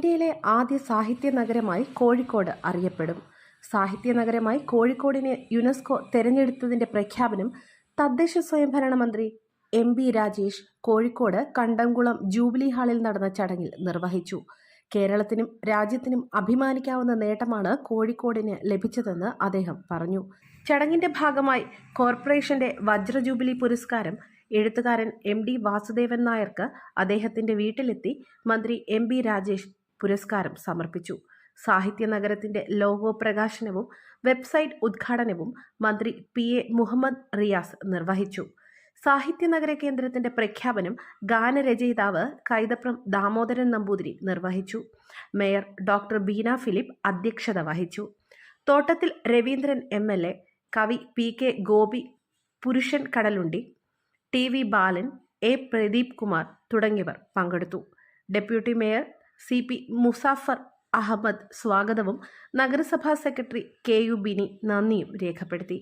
ഇന്ത്യയിലെ ആദ്യ സാഹിത്യ നഗരമായി കോഴിക്കോട് അറിയപ്പെടും. സാഹിത്യ നഗരമായി കോഴിക്കോടിനെ യുനെസ്കോ തെരഞ്ഞെടുത്തതിന്റെ പ്രഖ്യാപനം തദ്ദേശ സ്വയംഭരണ മന്ത്രി M B Rajesh Kozhikode Kandamkulam jubilee ഹാളിൽ നടന്ന ചടങ്ങിൽ നിർവഹിച്ചു. കേരളത്തിനും രാജ്യത്തിനും അഭിമാനിക്കാവുന്ന നേട്ടമാണ് കോഴിക്കോടിന് ലഭിച്ചതെന്ന് അദ്ദേഹം പറഞ്ഞു. ചടങ്ങിന്റെ ഭാഗമായി കോർപ്പറേഷന്റെ വജ്ര ജൂബിലി പുരസ്കാരം എഴുത്തുകാരൻ എം ഡി വാസുദേവൻ നായർക്ക് അദ്ദേഹത്തിന്റെ വീട്ടിലെത്തി മന്ത്രി എം ബി രാജേഷ് പുരസ്കാരം സമർപ്പിച്ചു. സാഹിത്യ നഗരത്തിന്റെ ലോഗോ പ്രകാശനവും വെബ്സൈറ്റ് ഉദ്ഘാടനവും മന്ത്രി പി എ മുഹമ്മദ് റിയാസ് നിർവഹിച്ചു. സാഹിത്യ നഗര കേന്ദ്രത്തിന്റെ പ്രഖ്യാപനം ഗാനരചയിതാവ് കൈതപ്രം ദാമോദരൻ നമ്പൂതിരി നിർവഹിച്ചു. മേയർ ഡോക്ടർ ബീന ഫിലിപ്പ് അധ്യക്ഷത വഹിച്ചു. Thottathil Raveendran M L A കവി P K Gopi Purushan Kadalundi T V Balan A Pradeep Kumar തുടങ്ങിയവർ പങ്കെടുത്തു. Deputy mayor C P Musafar Ahammed സ്വാഗതവും നഗരസഭാ സെക്രട്ടറി കെ യു ബിനി നന്ദിയും രേഖപ്പെടുത്തി